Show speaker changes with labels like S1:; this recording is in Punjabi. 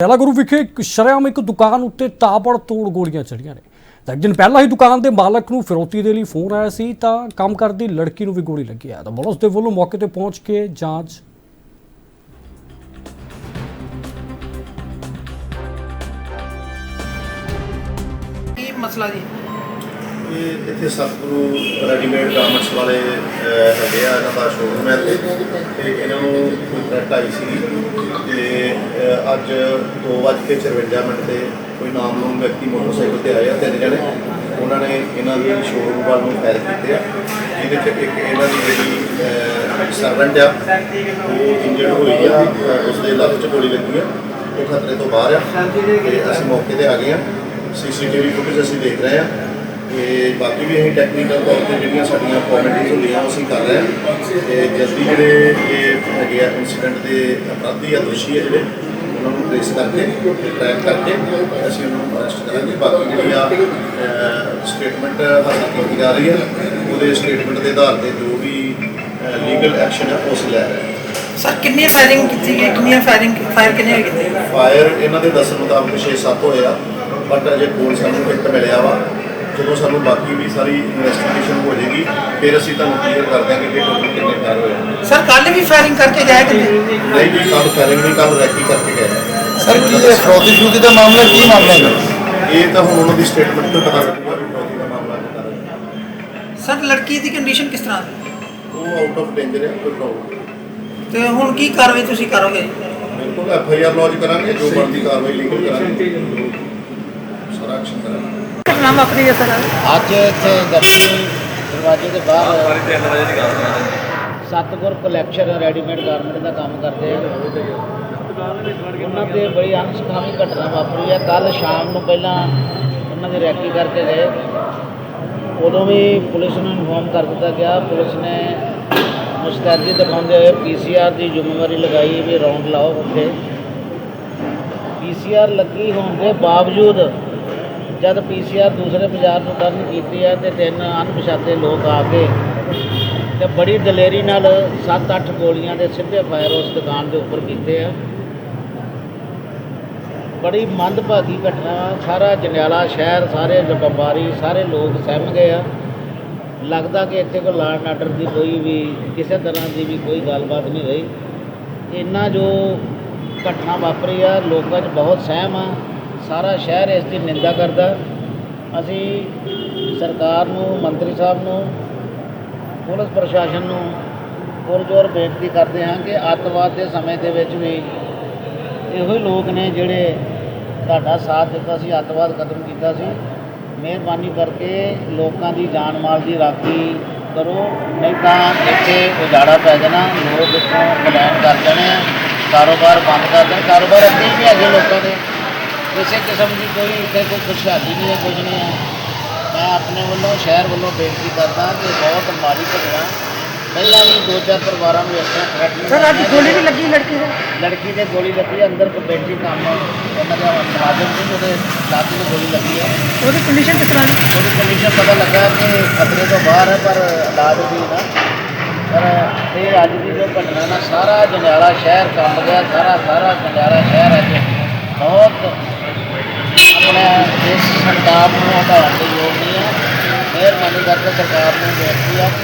S1: ਪਹਿਲਾ ਗੁਰੂ ਵਿਖੇ ਇੱਕ ਇੱਕ ਦੁਕਾਨ ਉੱਤੇ ਤਾਬੜ ਤੋੜ ਗੋਲੀਆਂ ਚੜੀਆਂ ਨੇ। ਤਾਂ ਇੱਕ ਦਿਨ ਪਹਿਲਾਂ ਹੀ ਦੁਕਾਨ ਦੇ ਮਾਲਕ ਨੂੰ ਫਿਰੌਤੀ ਦੇ ਲਈ ਫੋਨ ਆਇਆ ਸੀ, ਤਾਂ ਕੰਮ ਕਰਦੀ ਲੜਕੀ ਨੂੰ ਵੀ ਗੋਲੀ ਲੱਗੀ ਹੈ ਤਾਂ ਪੁਲਿਸ ਦੇ ਵੱਲੋਂ ਮੌਕੇ ਤੇ ਪਹੁੰਚ ਕੇ ਜਾਂਚ
S2: ਕੀ ਮਸਲਾ ਜੀ?
S3: ਇਹ ਇੱਥੇ ਸਤਿਗੁਰੂ ਰੈਡੀਮੇਡ ਗਾਰਮੈਂਟਸ ਵਾਲੇ ਹੈਗੇ ਆ ਇਹਨਾਂ ਦਾ ਸ਼ੋਰੂਮ ਹੈ ਇੱਥੇ। ਤੇ ਇਹਨਾਂ ਨੂੰ ਕੋਈ ਥ੍ਰੈਟ ਆਈ ਸੀ ਤੇ ਅਹ, ਅੱਜ 2:54 ਮਿੰਟ ਤੇ ਕੋਈ ਨਾਮ ਨਾਮਲੂਮ ਵਿਅਕਤੀ ਮੋਟਰਸਾਈਕਲ ਤੇ ਆਏ ਆ ਤਿੰਨ ਜਣੇ। ਉਹਨਾਂ ਨੇ ਇਹਨਾਂ ਦੇ ਸ਼ੋਰੂਮ ਵੱਲ ਨੂੰ ਫਾਇਰ ਕੀਤੇ ਆ ਜਿਹਦੇ ਚ ਇੱਕ ਇਹਨਾਂ ਦੀ ਜਿਹੜੀ ਸਰਵੈਂਟ ਆ ਉਹ ਇੰਜਰਡ ਹੋਈ ਆ ਅਹ, ਉਸਦੇ ਲੱਤ 'ਚ ਗੋਲੀ ਲੱਗੀ ਆ ਉਹ ਖਤਰੇ ਤੋਂ ਬਾਹਰ ਆ। ਤੇ ਅਸੀਂ ਮੌਕੇ ਤੇ ਆ ਗਏ ਆ। ਸੀਸੀਟੀਵੀ ਫੁਟੇਜ ਅਸੀਂ ਦੇਖ ਰਹੇ ਆ। ਤੇ ਬਾਕੀ ਵੀ ਅਸੀਂ ਟੈਕਨੀਕਲ ਤੌਰ ਤੇ ਜਿਹੜੀਆਂ ਸਾਡੀਆਂ ਫਾਰਮੈਲਿਟੀਜ਼ ਹੁੰਦੀਆਂ ਉਹ ਅਸੀਂ ਕਰ ਰਹੇ ਹਾਂ। ਤੇ ਜਲਦੀ ਜਿਹੜੇ ਇਹ ਹੈਗੇ ਆ ਇਨਸੀਡੈਂਟ ਦੇ ਅਪਰਾਧੀ ਆ ਦੋਸ਼ੀ ਆ ਜਿਹੜੇ ਉਹਨਾਂ ਨੂੰ ਟ੍ਰੇਸ ਕਰਕੇ ਟਰੈਕ ਕਰਕੇ ਅਸੀਂ ਉਹਨਾਂ ਨੂੰ ਅਰੈਸਟ ਕਰਾਂਗੇ। ਬਾਕੀ ਜਿਹੜੀ ਆ ਸਟੇਟਮੈਂਟ ਹਾਸਲ ਕੀਤੀ ਜਾ ਰਹੀ ਹੈ ਉਹਦੇ ਸਟੇਟਮੈਂਟ ਦੇ ਆਧਾਰ ਤੇ ਜੋ ਵੀ ਲੀਗਲ ਐਕਸ਼ਨ ਹੈ ਉਸ ਲੈ ਰਹੇ
S2: ਸਰ ਕਿੰਨੀ ਫਾਇਰਿੰਗ ਕੀਤੀ ਗਈ? ਕਿੰਨੀਆਂ ਫਾਇਰਿੰਗ ਫਾਇਰ ਕਿੰਨੇ ਕੀਤੇ
S3: ਫਾਇਰ ਇਹਨਾਂ ਦੇ ਦੱਸਣ ਮੁਤਾਬਕ 6-7 ਹੋਏ ਆ ਬਟ ਅਜੇ ਕੋਲ ਸਾਨੂੰ ਇੱਕ ਮਿਲਿਆ ਵਾ। ਜਦੋਂ ਸਾਨੂੰ ਬਾਕੀ ਵੀ ਸਾਰੀ ਇਨਵੈਸਟੀਗੇਸ਼ਨ ਹੋ ਜਾਏਗੀ। ਫਿਰ ਅਸੀਂ ਤੁਹਾਨੂੰ ਕਲੀਅਰ ਕਰ ਦਿਆਂਗੇ ਕਿ ਟੋਟਲ ਕਿੰਨੇ ਫਾਇਰ ਹੋਏ।
S2: ਸਰ ਕੱਲ ਵੀ ਫਾਇਰਿੰਗ ਕਰਕੇ ਗਏ ਕਿਤੇ?
S3: ਨਹੀਂ ਜੀ ਕੱਲ ਫਾਇਰਿੰਗ ਨਹੀਂ ਕੱਲ ਰੈਕੀ ਕਰਕੇ ਗਏ।
S4: ਸਰ ਕੀ ਇਹ ਫਰੋਤੀ ਫਰੂਤੀ ਦਾ ਮਾਮਲਾ ਕੀ ਮਾਮਲਾ ਹੈ?
S3: ਇਹ ਤਾਂ ਹੁਣ ਉਹਨਾਂ ਦੀ ਸਟੇਟਮੈਂਟ ਤੋਂ ਪਤਾ ਲੱਗੂਗਾ ਵੀ ਫਰੋਤੀ ਦਾ ਮਾਮਲਾ ਕਿਹਦਾ ਹੈ।
S2: ਸਰ ਲੜਕੀ ਦੀ ਕੰਡੀਸ਼ਨ ਕਿਸ ਤਰ੍ਹਾਂ? ਦੀ?
S3: ਉਹ ਆਊਟ ਆਫ ਡੇਂਜਰ ਹੈ ਕੋਈ ਪ੍ਰੋਬਲਮ
S2: ਤੇ ਹੁਣ ਕੀ ਕਾਰਵਾਈ ਤੁਸੀਂ ਕਰੋਗੇ?
S3: ਬਿਲਕੁਲ ਐਫ ਆਈ ਆਰ ਲੌਜ ਕਰਾਂਗੇ ਜੋ ਬਣਦੀ ਕਾਰਵਾਈ ਲੀਗਲ ਕਰਾਂਗੇ। ਸਾਰਾ ਐਕਸ਼ਨ ਕਰਾਂਗੇ।
S2: ਘਟਨਾ ਵਾਪਰੀ ਹੈ ਸਰ?
S5: ਅੱਜ ਇੱਥੇ ਗੱਡੀ ਦਰਵਾਜ਼ੇ ਦੇ ਬਾਹਰ ਸਤਗੁਰ ਕਲੈਕਸ਼ਨ ਰੈਡੀਮੇਡ ਗਾਰਮੈਂਟ ਦਾ ਕੰਮ ਕਰਦੇ ਆ। ਉਹਨਾਂ ਤੇ ਬੜੀ ਅਣਸੁਖਾਵੀ ਘਟਨਾ ਵਾਪਰੀ ਹੈ। ਕੱਲ ਸ਼ਾਮ ਨੂੰ ਪਹਿਲਾਂ ਉਹਨਾਂ ਦੀ ਰੈਕੀ ਕਰਕੇ ਗਏ। ਉਦੋਂ ਵੀ ਪੁਲਿਸ ਨੂੰ ਇਨਫੋਰਮ ਕਰ ਦਿੱਤਾ ਗਿਆ। ਪੁਲਿਸ ਨੇ ਮੁਸਤੈਦੀ ਦਿਖਾਉਂਦੇ ਹੋਏ ਪੀਸੀਆਰ ਦੀ ਜ਼ਿੰਮੇਵਾਰੀ ਲਗਾਈ ਵੀ ਰੌਂਡ ਲਾਓ ਉੱਥੇ। ਪੀਸੀਆਰ ਲੱਗੀ ਹੋਣ ਦੇ ਬਾਵਜੂਦ ਜਦ ਪੀਸੀਆਰ ਦੂਸਰੇ ਬਾਜ਼ਾਰ ਨੂੰ ਟਰਨ ਕੀਤੀ ਹੈ ਤੇ ਤਿੰਨ ਅਣਪਛਾਤੇ ਲੋਕ ਆ ਕੇ ਤੇ ਬੜੀ ਦਲੇਰੀ ਨਾਲ 7-8 ਗੋਲੀਆਂ ਦੇ ਸਿੱਧੇ ਫਾਇਰ ਉਸ ਦੁਕਾਨ ਦੇ ਉੱਪਰ ਕੀਤੇ ਆ। ਬੜੀ ਮੰਦਭਾਗੀ ਘਟਨਾ, ਸਾਰਾ ਜੰਡਿਆਲਾ ਸ਼ਹਿਰ, ਸਾਰੇ ਵਪਾਰੀ, ਸਾਰੇ ਲੋਕ ਸਹਿਮ ਗਏ ਆ। ਲੱਗਦਾ ਕਿ ਇੱਥੇ ਕੋਈ ਲਾਅ ਐਂਡ ਆਰਡਰ ਦੀ ਕੋਈ ਵੀ, ਕਿਸੇ ਤਰ੍ਹਾਂ ਦੀ ਵੀ ਕੋਈ ਗੱਲਬਾਤ ਨਹੀਂ ਰਹੀ। ਇੰਨਾ ਜੋ ਘਟਨਾ ਵਾਪਰੀ ਆ, ਲੋਕਾਂ 'ਚ ਬਹੁਤ ਸਹਿਮ ਆ। ਸਾਰਾ ਸ਼ਹਿਰ ਇਸ ਦੀ ਨਿੰਦਾ ਕਰਦਾ। ਅਸੀਂ ਸਰਕਾਰ ਨੂੰ, ਮੰਤਰੀ ਸਾਹਿਬ ਨੂੰ, ਪੁਲਿਸ ਪ੍ਰਸ਼ਾਸਨ ਨੂੰ ਪੁਰਜੋਰ ਬੇਨਤੀ ਕਰਦੇ ਹਾਂ ਕਿ ਅੱਤਵਾਦ ਦੇ ਸਮੇਂ ਦੇ ਵਿੱਚ ਵੀ ਇਹੋ ਹੀ ਲੋਕ ਨੇ ਜਿਹੜੇ ਤੁਹਾਡਾ ਸਾਥ ਦਿੱਤਾ ਸੀ, ਅੱਤਵਾਦ ਖਤਮ ਕੀਤਾ ਸੀ। ਮਿਹਰਬਾਨੀ ਕਰਕੇ ਲੋਕਾਂ ਦੀ ਜਾਨ ਮਾਲ ਦੀ ਰਾਖੀ ਕਰੋ, ਨਹੀਂ ਤਾਂ ਇੱਥੇ ਉਜਾੜਾ ਪੈ ਜਾਣਾ, ਲੋਕ ਇੱਥੋਂ ਪਲਾਨ ਕਰ ਜਾਣੇ ਆ, ਕਾਰੋਬਾਰ ਬੰਦ ਕਰ ਦੇਣ। ਕਾਰੋਬਾਰ ਅੱਗੇ ਵੀ ਹੈਗੇ ਲੋਕਾਂ ਦੇ। ਕਿਸੇ ਕਿਸਮ ਦੀ ਕੋਈ ਇੱਥੇ ਕੋਈ ਖੁਸ਼ਹਾਲੀ ਨਹੀਂ ਹੈ ਕੁਝ ਨਹੀਂ ਹੈ। ਮੈਂ ਆਪਣੇ ਵੱਲੋਂ ਸ਼ਹਿਰ ਵੱਲੋਂ ਬੇਨਤੀ ਕਰਦਾ ਕਿ ਬਹੁਤ ਮਾੜੀ ਘਟਨਾ ਪਹਿਲਾਂ ਵੀ ਦੋ ਚਾਰ ਪਰਿਵਾਰਾਂ ਨੂੰ ਇਸ ਤਰ੍ਹਾਂ ਥ੍ਰੈਟ
S2: ਸਰ ਅੱਜ ਗੋਲੀ ਵੀ ਲੱਗੀ ਲੜਕੀ ਦੇ?
S5: ਲੜਕੀ ਦੇ ਗੋਲੀ ਲੱਗੀ ਹੈ, ਅੰਦਰ ਬੈਠੀ ਕੰਮ ਉਹਨਾਂ ਦਾ ਮੁਲਾਜ਼ਮ ਸੀ ਉਹਦੇ ਲੱਤ ਨੂੰ ਗੋਲੀ ਲੱਗੀ ਹੈ।
S2: ਉਹਦੀ ਕੰਡੀਸ਼ਨ ਕਿਸ ਤਰ੍ਹਾਂ ਦੀ
S5: ਉਹਦੀ ਕੰਡੀਸ਼ਨ ਪਤਾ ਲੱਗਾ ਕਿ ਖਤਰੇ ਤੋਂ ਬਾਹਰ ਹੈ ਪਰ ਇਲਾਜ ਵੀ ਨਾ। ਪਰ ਇਹ ਅੱਜ ਦੀ ਜੋ ਘਟਨਾ ਨਾ ਸਾਰਾ ਜੰਡਿਆਲਾ ਸ਼ਹਿਰ ਕੰਬ ਗਿਆ ਸਾਰਾ ਸਾਰਾ ਜੰਡਿਆਲਾ ਸ਼ਹਿਰ ਅੱਜ ਬਹੁਤ ਆਪ ਨੂੰ ਹਟਾਉਣ ਦੇ ਯੋਗ ਨਹੀਂ ਹੈ। ਮਿਹਰਬਾਨੀ ਕਰਕੇ ਸਰਕਾਰ ਨੂੰ ਬੇਨਤੀ ਹੈ